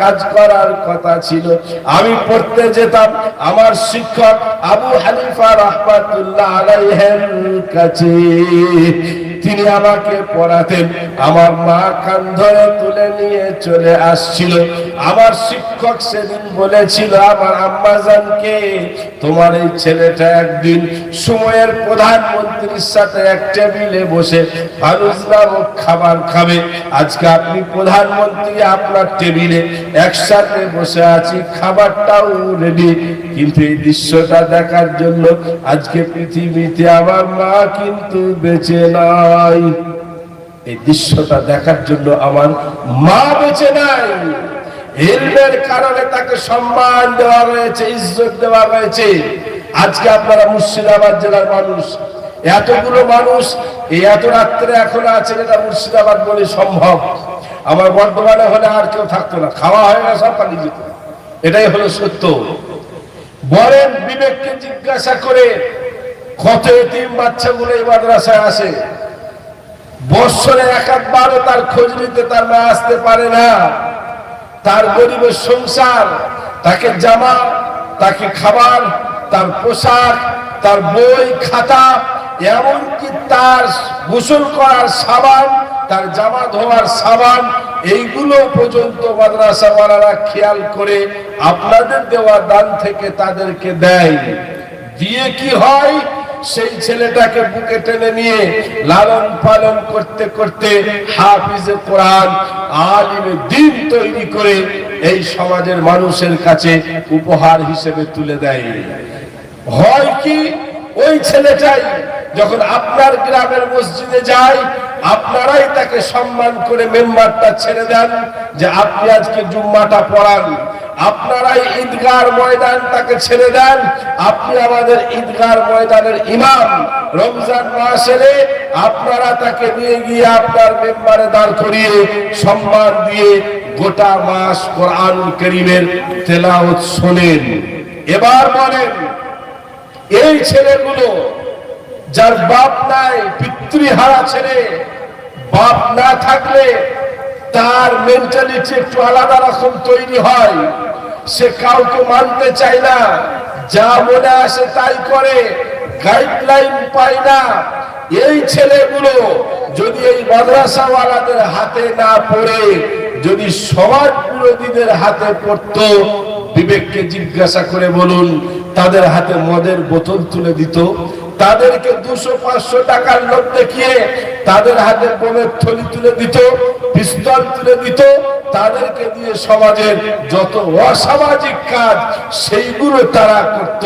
কাজ করার কথা ছিল। আমি পড়তে যেতাম আমার শিক্ষক আবু হানিফা রহমাতুল্লাহ আলাইহের কাছে। তিনি আমাকে পড়াতেন। আমার মা কান ধরে তুলে নিয়ে চলে আসছিল। আমার শিক্ষক সেদিন বলেছিল, আমার আম্মাজানকে তোমার এই ছেলেটা একদিন সময়ের প্রধানমন্ত্রীর সাথে এক টেবিলে বসে ফারুজ নামক খাবার খাবে। আজকে আপনি প্রধানমন্ত্রী, আপনার টেবিলে একসাথে বসে আছি, খাবারটাও রেডি কিন্তু এই দৃশ্যটা দেখার জন্য আজকে পৃথিবীতে আমার মা কিন্তু বেঁচে নাই। এই দৃশ্যটা দেখার জন্য আমার মা বেঁচে নাই। এলমের কারণে তাকে সম্মান দেওয়া হয়েছে ইজ্জত দেওয়া হয়েছে আজকে আপনারা মুর্শিদাবাদ জেলার মানুষ। এতগুলো মানুষ এই এত রাত্রে এখন আছে এটা মুর্শিদাবাদ বলে সম্ভব। আমার বর্তমানে হলে আর কেউ থাকতো না। খাওয়া হয় না সব পালিয়ে যেত এটাই হলো সত্য। বলেন বিবেককে জিজ্ঞাসা করে, কত এতিম বাচ্চাগুলো এই মাদ্রাসায় আসে? বৎসরে এক একবারও তার খোঁজ নিতে, তার মা আসতে পারে না। তার গরিবের সংসার, তাকে জামা, তাকে খাবার, তার পোশাক, তার বই, খাতা, এমনকি তার গোসল করার সাবান, তার জামা ধোয়ার সাবান, এইগুলো পর্যন্ত মাদ্রাসাওয়ালারা খেয়াল করে আপনাদের দেওয়া দান থেকে তাদেরকে দেয়। দিয়ে কি হয়? সেই ছেলেটাকে বুকে টেনে নিয়ে লালন পালন করতে করতে হাফিজে কোরআন, আলিমে দিন তৈরি করে এই সমাজের মানুষের কাছে উপহার হিসেবে তুলে দেয়। হয় কি ওই ছেলেটাই যখন আপনার গ্রামের মসজিদে যায়, আপনারাই তাকে সম্মান করে মেম্বারটা ছেড়ে দেন যে আপনি আজকে জুম্মাটা পড়ান। আপনারাই ঈদগার ময়দান তাকে ছেড়ে দেন। আপনি আমাদের ঈদগার ময়দানের ইমাম। রমজান মাস এলে আপনারা তাকে নিয়ে গিয়ে আপনার মেম্বারে দাঁড় করিয়ে সম্মান দিয়ে গোটা মাস কোরআন করিমের তেলাওত শোনেন। এবার বলেন, এই ছেলেগুলো যার বাপ নাই, পিতৃহারা ছেলে, বাপ না থাকলে তার মেন্টালিটি একটু আলাদা রকম তৈরি হয়। সে কাউকে মানতে চায় না, যা মনে আসে তাই করে গাইডলাইন পায় না। এই ছেলেগুলো যদি এই মাদ্রাসাওয়ালাদের হাতে না পড়ে, যদি সমাজ বিরোধীদের হাতে পড়তো, বিবেককে জিজ্ঞাসা করে বলুন, তাদের হাতে মদের বোতল তুলে দিত তাদেরকে দুশো, পাঁচশো টাকার লোক দেখিয়ে তাদের হাতে বোমের থলি তুলে দিত, পিস্তল তুলে দিত, তাদেরকে দিয়ে সমাজের যত অসামাজিক কাজ, সেইগুলো তারা করত।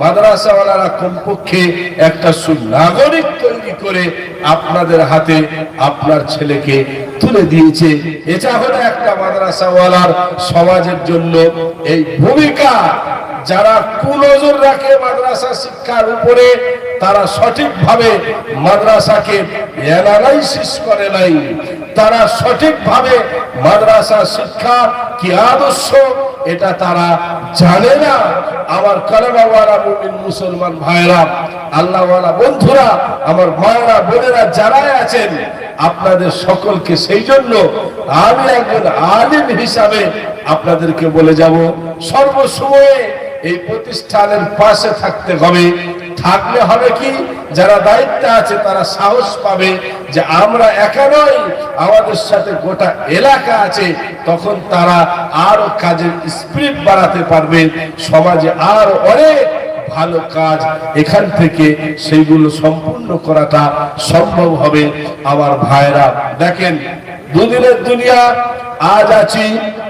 মাদ্রাসাওয়ালারা কমপক্ষে একটা সুনাগরিক তৈরি করে আপনাদের হাতে আপনার ছেলেকে তুলে দিয়েছে। এটা হলো একটা মাদ্রাসাওয়ালার সমাজের জন্য এই ভূমিকা। যারা কুনজর রাখে মাদ্রাসা শিক্ষার উপরে তারা সঠিকভাবে মাদ্রাসাকে অ্যানালাইসিস করে নাই। তারা সঠিকভাবে মাদ্রাসা শিক্ষা কি আদর্শ, এটা তারা জানে না। আমার কালেমাওয়ালা মুমিন মুসলমান ভাইরা আল্লাহওয়ালা বন্ধুরা, আমার মায়েরা, বোনেরা যারাই আছেন, আপনাদের সকলকে সেই জন্য আমি একজন আলিম হিসাবে আপনাদেরকে বলে যাব, সর্বসময়ে এই প্রতিষ্ঠানের পাশে থাকতে হবে। থাকলে হবে কি? যারা দায়িত্বে আছে, তারা সাহস পাবে যে আমরা একা নই, আমাদের সাথে গোটা এলাকা আছে। তখন তারা আরও কাজের স্পিরিট বাড়াতে পারবে। সমাজে আরও অনেক ভালো কাজ এখান থেকে সেইগুলো সম্পূর্ণ করাটা সম্ভব হবে। আমার ভাইরা দেখেন, দুদিনের দুনিয়া, আজ আছি,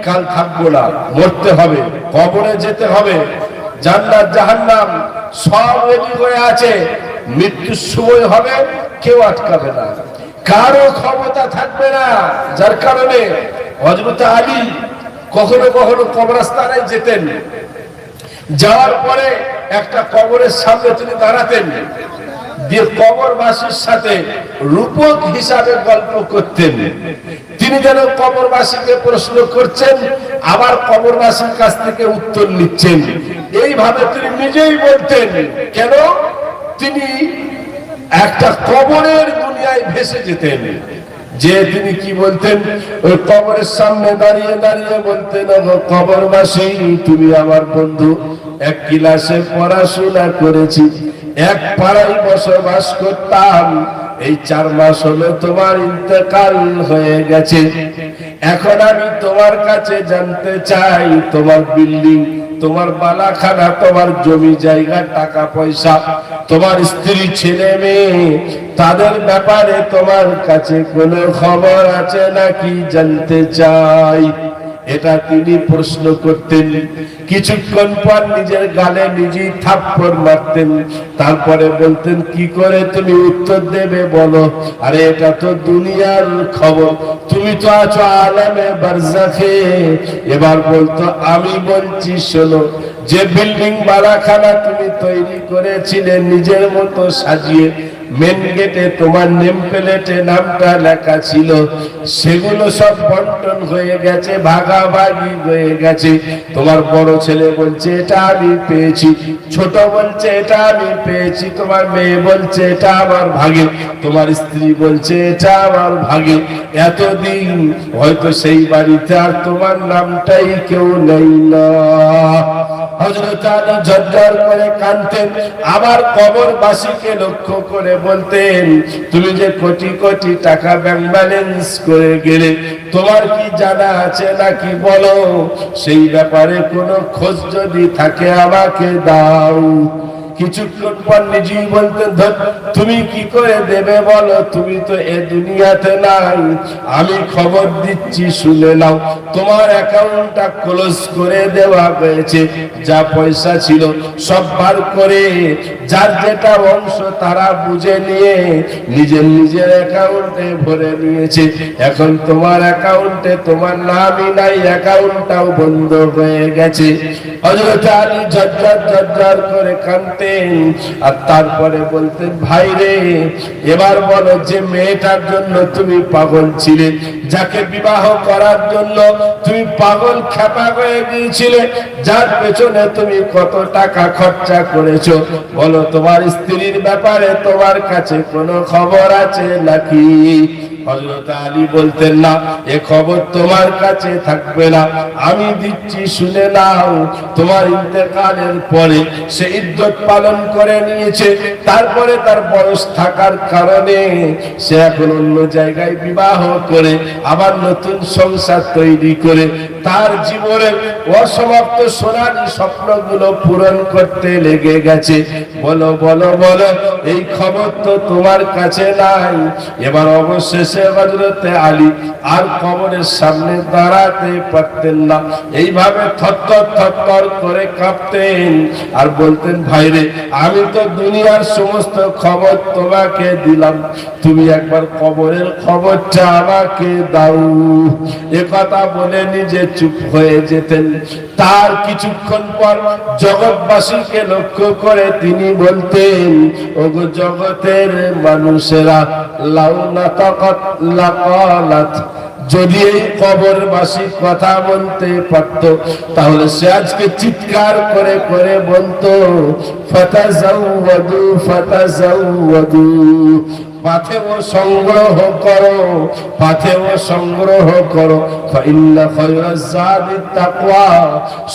কাল থাকব না। মরতে হবে, কবরে যেতে হবে। জান্নাত জাহান্নাম। সব রেডি হয়ে আছে, মৃত্যুর সময় হবে, কেউ আটকাবে না। কারও ক্ষমতা থাকবে না, যার কারণে হজরত আলী কখনো কখনো কবরস্থানে যেতেন। যাওয়ার পরে একটা কবরের সামনে তিনি দাঁড়াতেন, দিয়ে কবরবাসীর সাথে রূপক হিসাবে গল্প করতেন। তিনি যেন কবরবাসীকে প্রশ্ন করছেন, আবার কবরবাসীর কাছ থেকে উত্তর নিচ্ছেন। এইভাবে তিনি নিজেই বলতেন, কেন? তিনি একটা কবরের দুনিয়ায় ভেসে যেতেন। যে তিনি কি বলতেন? ওই কবরের সামনে দাঁড়িয়ে দাঁড়িয়ে বলতেন, "ওগো কবরবাসী, তুমি আমার বন্ধু। এক ক্লাসে পড়াশোনা করেছি, এক পাড়ায় বসবাস করতাম। এই চার মাস হলো তোমার ইন্তেকাল হয়ে গেছে। এখন আমি তোমার কাছে জানতে চাই, তোমার বিল্ডিং, তোমার বালাখানা তোমার জমি জায়গা, টাকা পয়সা, তোমার স্ত্রী, ছেলে, মেয়ে, তাদের ব্যাপারে তোমার কাছে কোনো খবর আছে নাকি জানতে চাই? এটা তিনি প্রশ্ন করতেন। কিছুক্ষণ পর নিজের গালে নিজেই থাপ্পড় মারতেন। তারপরে বলতেন, কি করে তুমি উত্তর দেবে বলো? আরে এটা তো দুনিয়ার খবর। তুমি তো আছো আলামে বারজাখে। এবার বলতো, আমি বলছি, শোনো, যে বিল্ডিং বারাখানা তুমি তৈরি করেছিলে নিজের মতো সাজিয়ে মেন গেটে তোমার নেম প্লেটে নামটা লেখা ছিল। সেগুলো সব বন্টন হয়ে গেছে, ভাগাভাগি হয়ে গেছে। তোমার বড় ছেলে বলছে, এটা আমি পেয়েছি। ছোট বলছে, এটা আমি পেয়েছি। তোমার মেয়ে বলছে, এটা আমার ভাগে তোমার স্ত্রী বলছে, এটা আমার ভাগে এতদিন হয়তো সেই বাড়িতে আর তোমার নামটাই কেউ নেই না। হযরত আলী করে কাঁদতেন। আবার কবরবাসীকে লক্ষ্য করে বলতেন, তুমি যে কোটি কোটি টাকা ব্যাংক ব্যালেন্স করে গেলে, তোমার কি জানা আছে নাকি বলো? সেই ব্যাপারে কোনো খোঁজ যদি থাকে আমাকে দাও। কিছুক্ষণ পর নিজেই বলতেন ধর, তুমি কি করে দেবে বলো? তুমি তো এ দুনিয়াতে নাই। আমি খবর দিচ্ছি, শুনে নাও। তোমার অ্যাকাউন্টটা ক্লোজ করে দেওয়া হয়েছে। যা পয়সা ছিল সব বার করে। যার যেটা অংশ তারা বুঝে নিয়ে নিজের নিজের অ্যাকাউন্টে ভরে নিয়েছে। এখন তোমার অ্যাকাউন্টে তোমার নামই নাই, অ্যাকাউন্টটাও বন্ধ হয়ে গেছে। হযরত আলী ঝরঝর ঝরঝর করে কাঁদতেন আর তারপরে বলতেন ভাই রে, এবার বলো যে মেয়েটার জন্য তুমি পাগল ছিলে, যাকে বিবাহ করার জন্য তুমি পাগল খেপা হয়ে গিয়েছিলে, যার পেছনে তুমি কত টাকা খরচা করেছ? বলো, তোমার স্ত্রীর ব্যাপারে তোমার কাছে কোনো খবর আছে নাকি? হযরত আলী বলতেন, না, এ খবর তোমার কাছে থাকবে না। আমি দিচ্ছি, শুনে নাও, তোমার ইন্তেকালের পরে সে ইদ্যত পালন করে নিয়েছে। তারপরে তার বয়স থাকার কারণে সে এখন অন্য জায়গায় বিবাহ করে, আবার নতুন সংসার তৈরি করে। তার জীবনের অসমাপ্ত সোনালী স্বপ্নগুলো পূরণ করতে লেগে গেছে। বলো বলো বলো, এই খবর তো তোমার কাছে নাই। এবার অবশেষে হজরতে আলী আর কবরের সামনে দাঁড়াতে পারতেন না। এইভাবে থরথর থরথর করে কাঁপতেন আর বলতেন ভাইরে আমি তো দুনিয়ার সমস্ত খবর তোমাকে দিলাম। তুমি একবার কবরের খবরটা আমাকে দাও। এ কথা বলে নিজে চুপ হয়ে যেতেন। তার কিছুক্ষণ পর জগৎবাসীকে লক্ষ্য করে তিনি বলতেন, ওগো জগতের মানুষেরা লাউনা তকত লাকালাত। যদি এই কবরবাসী কথা বলতে পারত, তাহলে সে আজকে চিৎকার করে করে বলতো, ফাতাজাওয়াদু ফাতাজাওয়াদু। পাথেও সংগ্রহ করো পাথেও সংগ্রহ করো। তাকওয়া,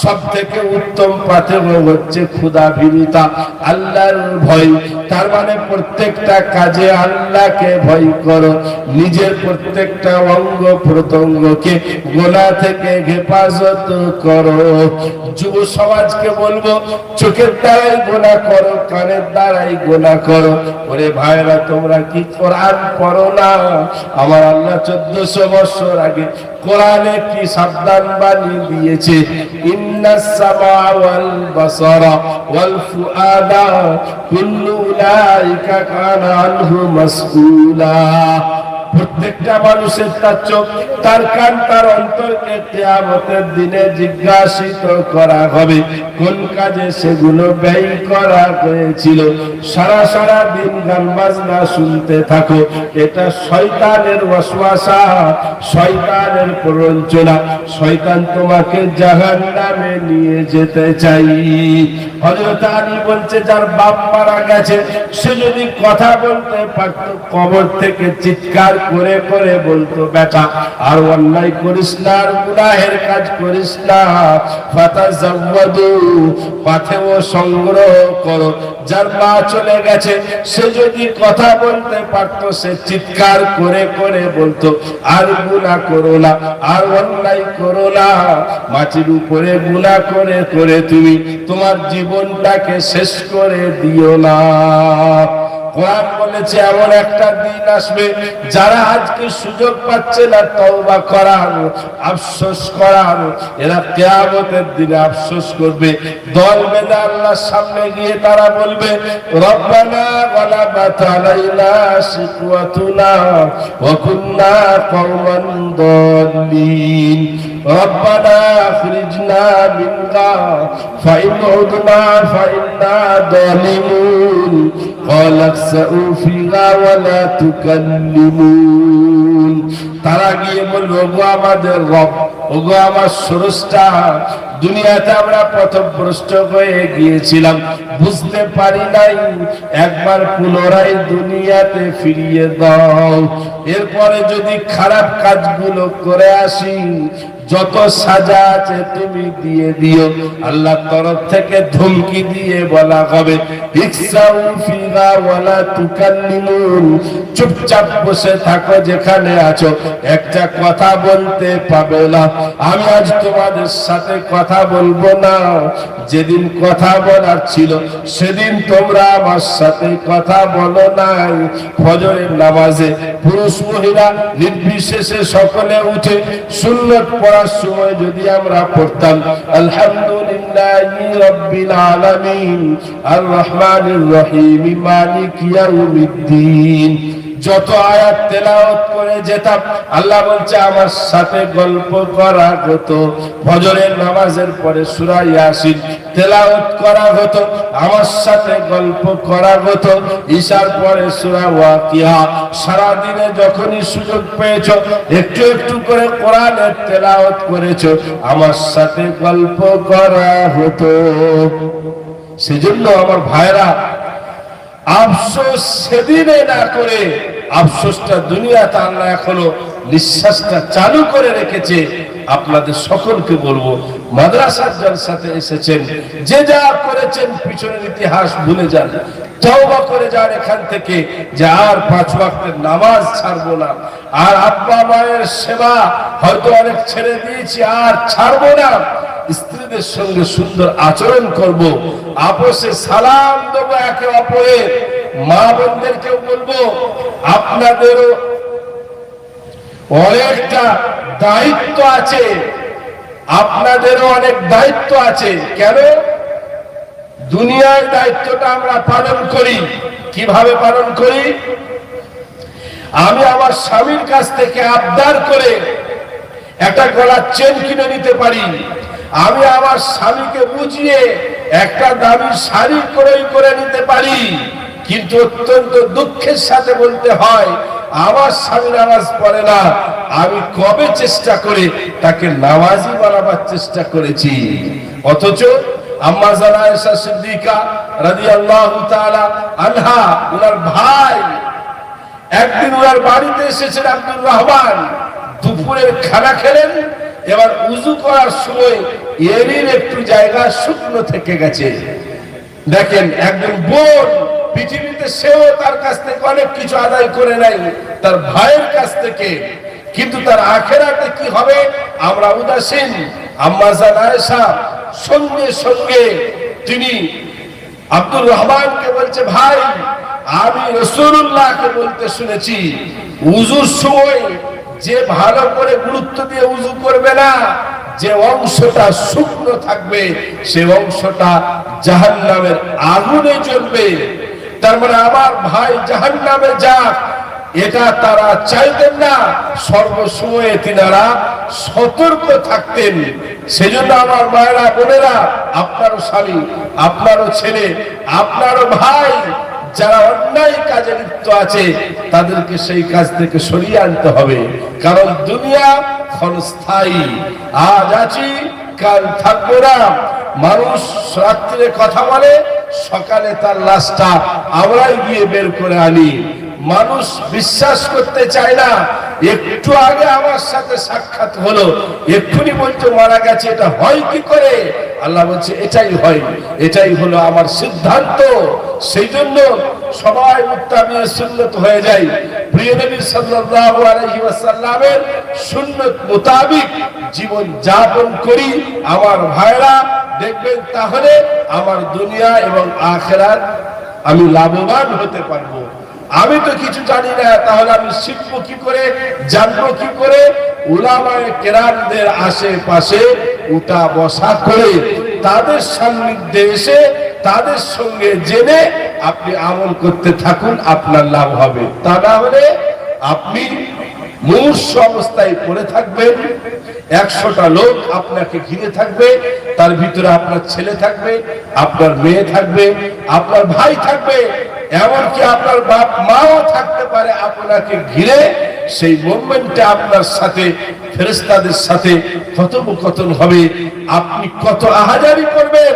সবথেকে উত্তম পাথেও হচ্ছে খোদা ভীরুতা আল্লাহর ভয়। তার মানে প্রত্যেকটা কাজে আল্লাহকে ভয় করো, নিজের প্রত্যেকটা অঙ্গ প্রত্যঙ্গকে গোনা থেকে হেফাজত করো। যুব সমাজকে বলব, চোখের দ্বারাই গোনা করো, কানের দ্বারাই গোনা করো। ওরে ভাইরা, তোমরা কোরআন পড়ো না। আমার আল্লাহ চোদ্দশো বছর আগে কোরআনে কি সাবধান বাণী দিয়েছে ইন্নাস সামা ওয়াল বাসারা প্রত্যেকটা মানুষের তার চোখ, তার কান, তার অন্তরকে কেয়ামতের দিনে জিজ্ঞাসিত করা হবে, কোন কাজে সেগুলো ব্যয় করা হয়েছিল? সারা সারা দিন গান বাজনা শুনতে থাকো, এটা শয়তানের ওয়াসওয়াসা, শয়তানের প্ররোচনা, শয়তান তোমাকে জাহান নামে নিয়ে যেতে চাই। হযরত আলী বলছে, যার বাপ মারা গেছে, সে যদি কথা বলতে পারত, কবর থেকে চিৎকার করে করে বলতো, বেটা, আর অন্যায় করিস না, আর গুনাহের কাজ করিস না। ফাতা জাওয়াদু পাথেও সংগ্রহ করো। যার মা চলে গেছে, সে যদি কথা বলতে পারতো, সে চিৎকার করে করে বলতো, আর গুনাহ করো না, আর অন্যায় করো না। মাটির উপরে গুনাহ করে করে তুমি তোমার জীবনটাকে শেষ করে দিও না। কোরআন বলেছে এমন একটা দিন আসবে যারা আজকে সুযোগ পাচ্ছে না তওবা করার আফসোস করার এরা কিয়ামতের দিনে আফসোস করবে দল বেঁধে আল্লাহর সামনে গিয়ে তারা বলবে রব্বানা গলাবাত আলাইনা শিকওয়াতুনা ওয়া কুন্না কওমান দাল্লিন রব্বানা আখরিজনা মিনহা ফাইন উদনা ফাইন্না যালিমুন قال اخسئوا فيها ولا تكلمون তারা গিয়ে বলবো ওগো আমাদের রব ওগো আমার স্রষ্টা দুনিয়াতে আমরা পথভ্রষ্ট হয়ে গিয়েছিলাম বুঝতে পারি নাই একবার পুনরায় দুনিয়াতে ফিরিয়ে দাও এরপরে যদি খারাপ কাজগুলো করে আসি যত সাজা আছে তুমি দিয়ে দিও। আল্লাহ তরফ থেকে ধমকি দিয়ে বলা হবে চুপচাপ বসে থাকো যেখানে আছো। একটা কথা বলতে পাবে না। আমি আজ তোমাদের সাথে কথা বলব না। যেদিন কথা বলার ছিল, সেদিন তোমরা আমার সাথে কথা বলো নাই। ফজরের নামাজে পুরুষ মহিলা নির্বিশেষে সকলে উঠে সুন্নত পড়ার সময় যদি আমরা পড়তাম আলহামদুলিল্লাহ রব্বিল আলামিন আর রহমানির রহিম মালিক ইয়াউমিদ্দিন। যত আয়াত তেলাওয়াত করে যেতাম, আল্লাহ বলছে, আমার সাথে গল্প করা হতো, ফজরের নামাজের পরে সূরা ইয়াসিন তেলাওয়াত করা হতো, আমার সাথে গল্প করা হতো, ঈশার পরে সূরা ওয়াকিয়া। সারা দিনে যখনই সুযোগ পেয়েছ, একটু একটু করে কোরআনের তেলাওয়াত করেছ, আমার সাথে গল্প করা হতো। সেজন্য আমার ভাইরা, আফসোস সেদিনে না করে আফসোসটা দুনিয়াতে আল্লাহ এখনও নিঃশ্বাসটা চালু করে রেখেছে। আপনাদের সকলকে বলব, মাদ্রাসার সাথে এসেছেন, যে যা করেছেন, পিছনের ইতিহাস ভুলে যান। তওবা করে যান এখান থেকে যে আর পাঁচ ওয়াক্তের নামাজ ছাড়বো না। আর আব্বা মায়ের সেবা হয়তো অনেক ছেড়ে দিয়েছি, আর ছাড়বো না। স্ত্রীদের সঙ্গে সুন্দর আচরণ করব, আপোষে সালাম দেবো একে অপরের। মা বোনদেরকেও বলব, আপনাদেরও অনেকটা দায়িত্ব আছে। আপনাদেরও অনেক দায়িত্ব আছে। কেন? দুনিয়ার দায়িত্বটা আমরা পালন করি। কীভাবে পালন করি? আমি আমার স্বামীর কাছ থেকে আবদার করে একটা গলার চেন কিনে নিতে পারি। আমি আমার স্বামীকে বুঝিয়ে একটা দামি শাড়ি ক্রয় করে নিতে পারি। কিন্তু অত্যন্ত দুঃখের সাথে বলতে হয়, আমার স্বামী নামাজ পড়ে না। আমি কবে চেষ্টা করে তাকে নামাজি বানাবার চেষ্টা করেছি? অথচ আম্মা সিদ্দিকা রাদিয়াল্লাহু তাআলা আনহা ওনার ভাই। একদিন ওনার বাড়িতে এসেছেন আব্দুর রহমান। দুপুরের খানা খেলেন, এবার উজু করার সময় এরির একটু জায়গা শুকনো থেকে গেছে। দেখেন, একজন বোন, পৃথিবীতে সেও তার কাছ থেকে অনেক কিছু আদায় করে নাই তার ভাইয়ের কাছ থেকে। কিন্তু তার আখেরাতে কি হবে? আমরা উদাসীন। আম্মা আয়েশা সঙ্গে সঙ্গে তিনি আব্দুর রহমানকে বলছে, ভাই, আমি রসুল্লাহকে বলতে শুনেছি, উজুর সময় যে ভালো করে গুরুত্ব দিয়ে উজু করবে না, যে অংশটা শুকনো থাকবে, সে অংশটা জাহান নামের আগুনে জ্বলবে। তার মানে আমার ভাই জাহান নামে যাক এটা তারা চাইতেন না। সর্বসময়ে তিনারা সতর্ক থাকতেন। সেজন্য আমার মায়েরা, বোনেরা, আপনারও স্বামী, আপনারও ছেলে, আপনারও ভাই, যারা অন্যায় কাজে লিপ্ত আছে, তাদেরকে সেই কাজ থেকে সরিয়ে আনতে হবে। কারণ দুনিয়া ক্ষণস্থায়ী। আজ আছি, কাল থাকব না। মানুষ রাত্রে কথা বলে, সকালে তার লাশটা আমরাই গিয়ে বের করে আনি। মানুষ বিশ্বাস করতে চায় না। একটু আগে আমার সাথে সাক্ষাৎ হলো। এক্ষুনি বলছো, মারা গেছে, এটা হয় কি করে? আল্লাহ বলছে, এটাই হয়। এটাই হলো আমার সিদ্ধান্ত। সেই জন্য সবাই মুত্তাবিয়ে সুন্নত হয়ে যায়। প্রিয় নবী সাল্লাল্লাহু আলাইহি ওয়াসাল্লামের সুন্নত মোতাবিক জীবন যাপন করি। আমার ভাইরা, দেখবেন তাহলে আমার দুনিয়া এবং আখেরাত আমি লাভবান হতে পারব। আমি তো কিছু জানি না, তাহলে আমি শিখব কি করে, জানব কি করে? উলামায়ে আশেপাশে বসা করে তাদের সান্নিধ্যে এসে তাদের সঙ্গে জেনে আপনি আমল করতে থাকুন, আপনার লাভ হবে। তা না হলে আপনি মূর্ষ অবস্থায় পড়ে থাকবেন, একশোটা লোক আপনাকে ঘিরে থাকবে তার ভিতরে আপনার ছেলে থাকবে, আপনার মেয়ে থাকবে, আপনার ভাই থাকবে, এমনকি আপনার বাপ মাও থাকতে পারে আপনাকে ঘিরে, সেই মুভমেন্টে আপনার সাথে ফেরেস্তাদের সাথে কথোপকথন হবে। আপনি কত আহাজারি করবেন,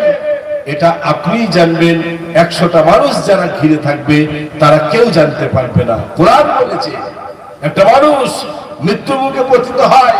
এটা আপনিই জানবেন। একশোটা মানুষ যারা ঘিরে থাকবে, তারা কেউ জানতে পারবে না। কোরআন বলেছে, একটা মানুষ মৃত্যু মুখে পতিত হয়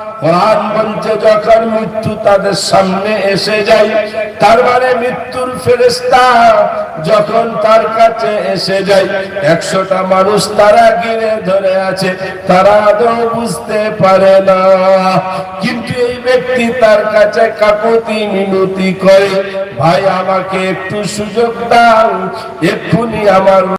কোরআন বলছে যখন মৃত্যু তাদের সামনে এসে যায়, তার মানে মৃত্যুর ফেরেস্তা যখন তার কাছে এসে যায়, একশোটা মানুষ তারা গিরে ধরে আছে, তারা আদৌ বুঝতে পারে না। কিন্তু এই ব্যক্তি তার কাছে কাকতি মিনতি করে, ভাই, আমাকে একটু সুযোগ দাও, এক্ষুনি আমার